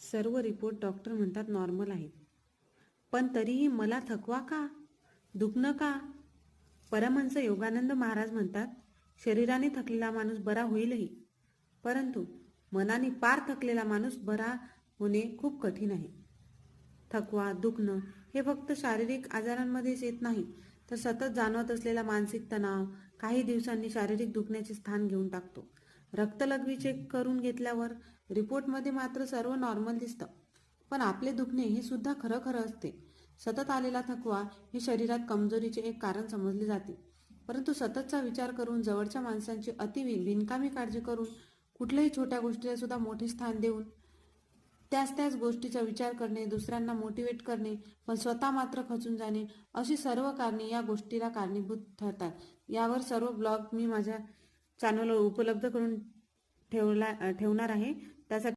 सर्व report doctor म्हणतात normal आहेत. पण तरीही मला थकवा का? दुखणं का? परमहंस योगानंद महाराज म्हणतात शरीराने थकलेला माणूस बरा होईलही. परंतु मनाने पार थकलेला माणूस बरा होणे खूप कठीण आहे. थकवा दुखणं हे फक्त शारीरिक आजारांमध्येच येत नाही तर सतत जाणवत असलेला मानसिक तणाव काही दिवसांनी शारीरिक दुखण्याचे स्थान घेऊन टाकतो. रक्तलघवी चेक करून घेतल्यावर रिपोर्टमध्ये मात्र सर्व नॉर्मल दिसतं. पण आपले दुखणे हे सुद्धा खरं खरं असते. सतत आलेला थकवा हे शरीरात कमजोरीचे एक कारण समजले जाते. परंतु सततचा विचार करून जवळच्या माणसांची अति बिनकामी काळजी करून कुठल्याही छोट्या गोष्टीला सुद्धा मोठे स्थान देऊन त्याच त्याच गोष्टीचा विचार करणे दुसऱ्यांना मोटिवेट करणे पण स्वतः मात्र खचून जाणे अशी सर्व कारणे या गोष्टीला कारणीभूत ठरतात. यावर सर्व ब्लॉग मी माझ्या चॅनलवर उपलब्ध करून ठेवला ठेवणार आहे. त्यासाठी